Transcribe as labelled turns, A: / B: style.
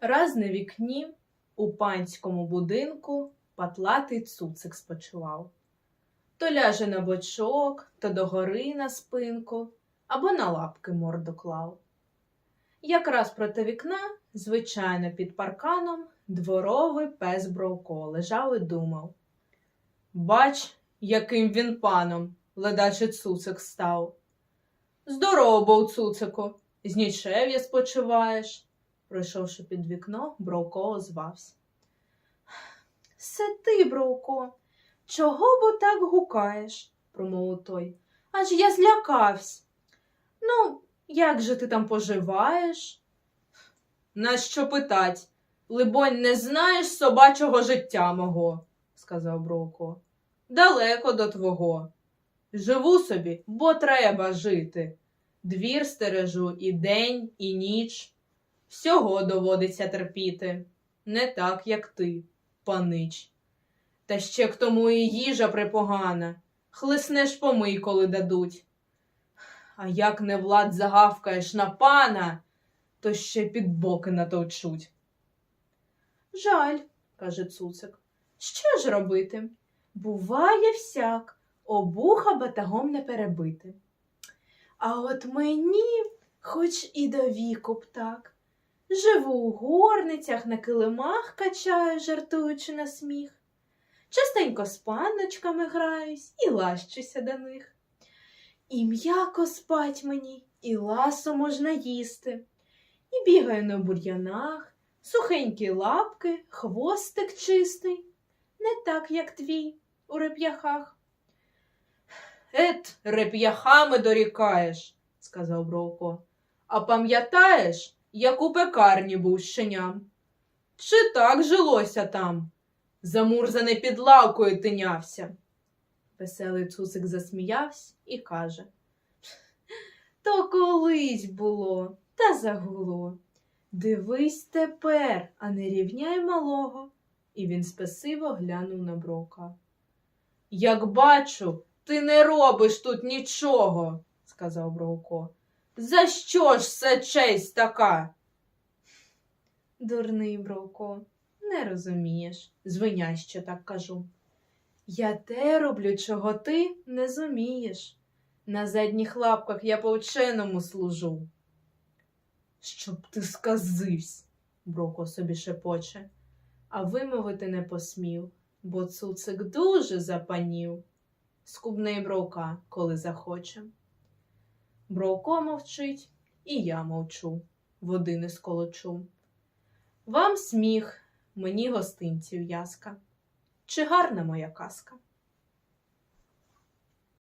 A: Раз на вікні у панському будинку патлатий цуцик спочивав. То ляже на бочок, то догори на спинку, або на лапки морду клав. Якраз проти вікна, звичайно, під парканом, дворовий пес Бровко лежав і думав. Бач, яким він паном, ледачий цуцик став. Здорово був, цуцику, з нічев'я спочиваєш. Пройшовши під вікно, Бровко озвався. Се ти, Бровко, чого бо так гукаєш? промовив той. Аж я злякався. Ну, як же ти там поживаєш? Нащо питать? Либонь, не знаєш собачого життя мого, сказав Бровко. Далеко до твого. Живу собі, бо треба жити. Двір стережу і день, і ніч. Всього доводиться терпіти, не так, як ти, панич. Та ще к тому і їжа припогана, хлиснеш помий, коли дадуть. А як не влад загавкаєш на пана, то ще під боки натовчуть. Жаль, каже цуцик, що ж робити? Буває всяк, обуха батагом не перебити. А от мені, хоч і до віку б так, живу у горницях, на килимах качаю, жартуючи на сміх. Частенько з панночками граюсь і лащуся до них. І м'яко спать мені, і ласо можна їсти, і бігаю на бур'янах, сухенькі лапки, хвостик чистий, не так, як твій у реп'яхах. Ет, реп'яхами дорікаєш, сказав Бровко. А пам'ятаєш, як у пекарні був щеням? Чи так жилося там? Замурзаний під лавкою тинявся. Веселий цуцик засміявся і каже То колись було, та загуло. Дивись тепер, а не рівняй малого. І він спесиво глянув на брока. Як бачу, ти не робиш тут нічого, сказав Бровко. За що ж це честь така? Дурний Бровко, не розумієш, звиняй, що так кажу. Я те роблю, чого ти не зумієш. На задніх лапках я по вченому служу. Щоб ти сказивсь, Броко собі шепоче, а вимовити не посмів, бо цуцик дуже запанів. Скубний бровка, коли захоче. Бровко мовчить, і я мовчу, води не сколочу. Вам сміх, мені гостинців яска. Чи гарна моя казка?